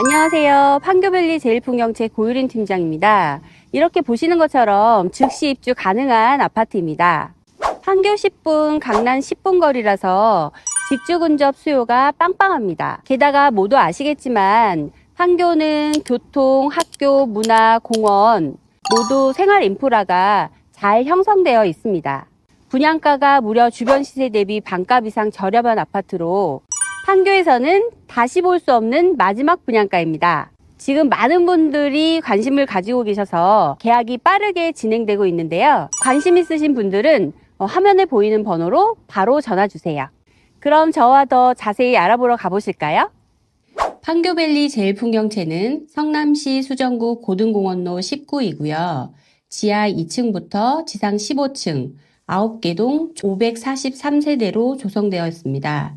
안녕하세요. 판교밸리 제일풍경채 고유린 팀장입니다. 이렇게 보시는 것처럼 즉시 입주 가능한 아파트입니다. 판교 10분, 강남 10분 거리라서 직주 근접 수요가 빵빵합니다. 게다가 모두 아시겠지만 판교는 교통, 학교, 문화, 공원 모두 생활 인프라가 잘 형성되어 있습니다. 분양가가 무려 주변 시세 대비 반값 이상 저렴한 아파트로 판교에서는 다시 볼 수 없는 마지막 분양가입니다. 지금 많은 분들이 관심을 가지고 계셔서 계약이 빠르게 진행되고 있는데요. 관심 있으신 분들은 어, 화면에 보이는 번호로 바로 전화 주세요. 그럼 저와 더 자세히 알아보러 가보실까요? 판교밸리 제일 풍경채는 성남시 수정구 고등공원로 19이고요. 지하 2층부터 지상 15층 9개 동 543세대로 조성되어 있습니다.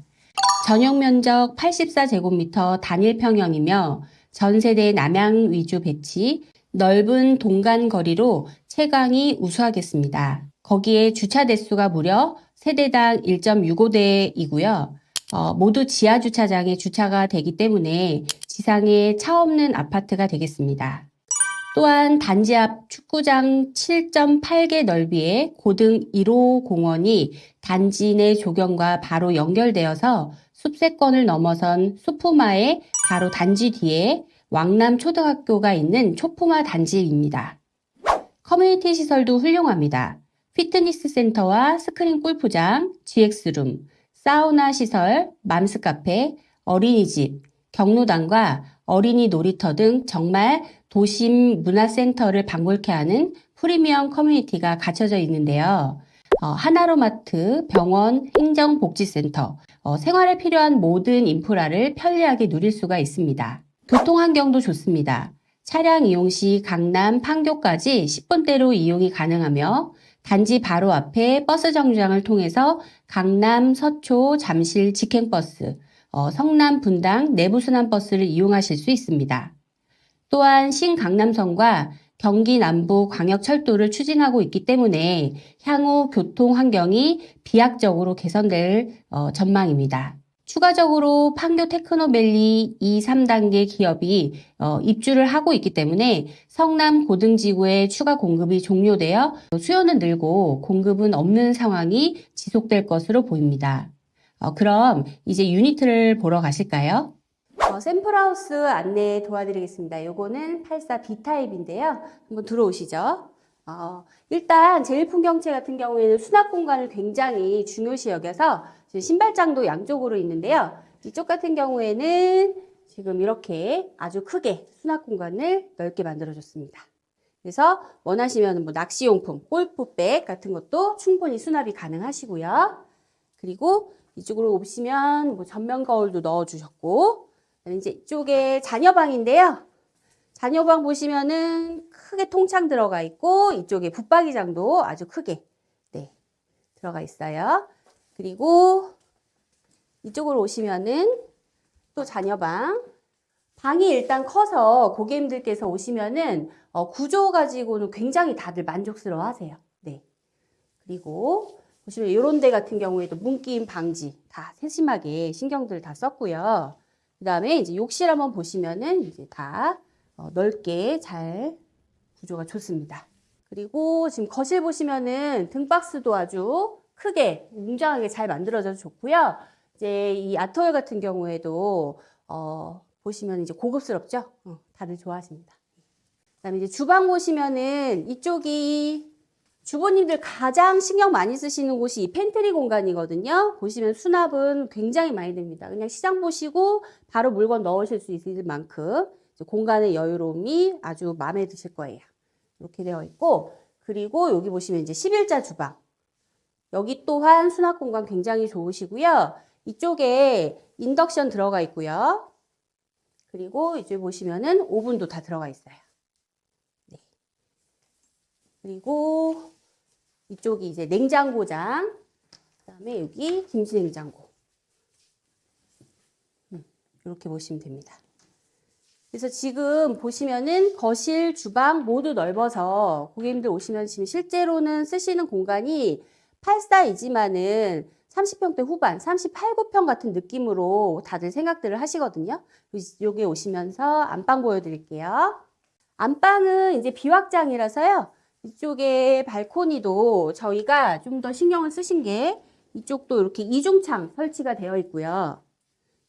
전용 면적 84제곱미터 단일 평형이며 전세대 남향 위주 배치, 넓은 동간 거리로 채광이 우수하겠습니다. 거기에 주차 대수가 무려 세대당 1.65대이고요. 어, 모두 지하 주차장에 주차가 되기 때문에 지상에 차 없는 아파트가 되겠습니다. 또한 단지 앞 축구장 7.8개 넓이의 고등 1호 공원이 단지 내 조경과 바로 연결되어서 숲세권을 넘어선 수푸마의 바로 단지 뒤에 왕남 초등학교가 있는 초푸마 단지입니다. 커뮤니티 시설도 훌륭합니다. 피트니스 센터와 스크린 골프장, GX룸, 사우나 시설, 맘스 카페, 어린이집, 경로당과 어린이 놀이터 등 정말 도심 문화센터를 방불케 하는 프리미엄 커뮤니티가 갖춰져 있는데요. 어, 하나로마트, 병원, 행정복지센터, 어, 생활에 필요한 모든 인프라를 편리하게 누릴 수가 있습니다. 교통 환경도 좋습니다. 차량 이용 시 강남, 판교까지 10분대로 이용이 가능하며 단지 바로 앞에 버스 정류장을 통해서 강남, 서초, 잠실 직행버스, 어, 성남, 분당, 내부순환버스를 이용하실 수 있습니다. 또한 신강남선과 경기 남부 광역철도를 추진하고 있기 때문에 향후 교통 환경이 비약적으로 개선될 어, 전망입니다. 추가적으로 판교 테크노밸리 2, 3단계 기업이 어, 입주를 하고 있기 때문에 성남 고등지구의 추가 공급이 종료되어 수요는 늘고 공급은 없는 상황이 지속될 것으로 보입니다. 어, 그럼 이제 유니트를 보러 가실까요? 어, 샘플하우스 안내 도와드리겠습니다. 요거는 84B타입인데요. 한번 들어오시죠. 어, 일단 제일 풍경채 같은 경우에는 수납 공간을 굉장히 중요시 여겨서 신발장도 양쪽으로 있는데요. 이쪽 같은 경우에는 지금 이렇게 아주 크게 수납 공간을 넓게 만들어줬습니다. 그래서 원하시면 뭐 낚시용품, 골프백 같은 것도 충분히 수납이 가능하시고요. 그리고 이쪽으로 오시면 뭐 전면 거울도 넣어주셨고, 이제 이쪽에 자녀방인데요. 자녀방 보시면은 크게 통창 들어가 있고 이쪽에 붙박이장도 아주 크게 네, 들어가 있어요. 그리고 이쪽으로 오시면은 또 자녀방 방이 일단 커서 고객님들께서 오시면은 어, 구조 가지고는 굉장히 다들 만족스러워 하세요. 네. 그리고 보시면 이런 데 같은 경우에도 문김 방지 다 세심하게 신경들 다 썼고요. 그 다음에 이제 욕실 한번 보시면은 이제 다 어, 넓게 잘 구조가 좋습니다. 그리고 지금 거실 보시면은 등박스도 아주 크게 웅장하게 잘 만들어져서 좋고요. 이제 이 아트홀 같은 경우에도 어, 보시면 이제 고급스럽죠? 어, 다들 좋아하십니다. 그다음에 이제 주방 보시면은 이쪽이 주부님들 가장 신경 많이 쓰시는 곳이 이 팬트리 공간이거든요. 보시면 수납은 굉장히 많이 됩니다. 그냥 시장 보시고 바로 물건 넣으실 수 있을 만큼 공간의 여유로움이 아주 마음에 드실 거예요. 이렇게 되어 있고 그리고 여기 보시면 이제 11자 주방. 여기 또한 수납 공간 굉장히 좋으시고요. 이쪽에 인덕션 들어가 있고요. 그리고 이제 보시면은 오븐도 다 들어가 있어요. 네. 그리고 이쪽이 이제 냉장고장. 그다음에 여기 김치 냉장고. 음, 이렇게 보시면 됩니다. 그래서 지금 보시면은 거실, 주방 모두 넓어서 고객님들 오시면 지금 실제로는 쓰시는 공간이 84이지만은 30평대 후반, 38구평 같은 느낌으로 다들 생각들을 하시거든요. 여기 오시면서 안방 보여드릴게요. 안방은 이제 비확장이라서요. 이쪽에 발코니도 저희가 좀 더 신경을 쓰신 게 이쪽도 이렇게 이중창 설치가 되어 있고요.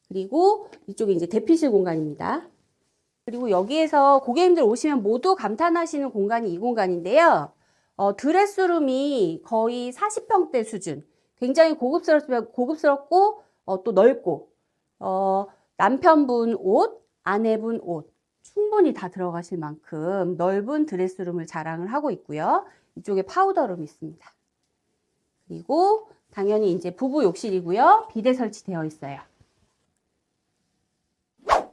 그리고 이쪽이 이제 대피실 공간입니다. 그리고 여기에서 고객님들 오시면 모두 감탄하시는 공간이 이 공간인데요. 어, 드레스룸이 거의 40평대 수준. 굉장히 고급스럽, 고급스럽고, 어, 또 넓고, 어, 남편분 옷, 아내분 옷, 충분히 다 들어가실 만큼 넓은 드레스룸을 자랑을 하고 있고요. 이쪽에 파우더룸이 있습니다. 그리고 당연히 이제 부부 욕실이고요. 비대 설치되어 있어요.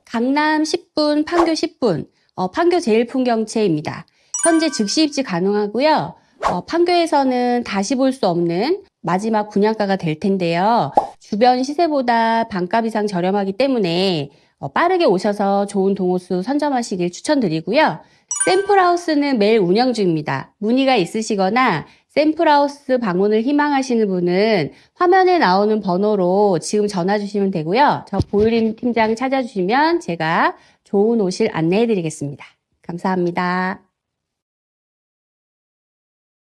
강남 10분, 판교 10분, 어, 판교 제일 풍경채입니다. 현재 즉시 입지 가능하고요. 어, 판교에서는 다시 볼 수 없는 마지막 분양가가 될 텐데요. 주변 시세보다 반값 이상 저렴하기 때문에 어, 빠르게 오셔서 좋은 동호수 선점하시길 추천드리고요. 샘플하우스는 매일 운영 중입니다. 문의가 있으시거나 샘플하우스 방문을 희망하시는 분은 화면에 나오는 번호로 지금 전화 주시면 되고요. 저 보유림 팀장 찾아주시면 제가 좋은 옷을 안내해 드리겠습니다. 감사합니다.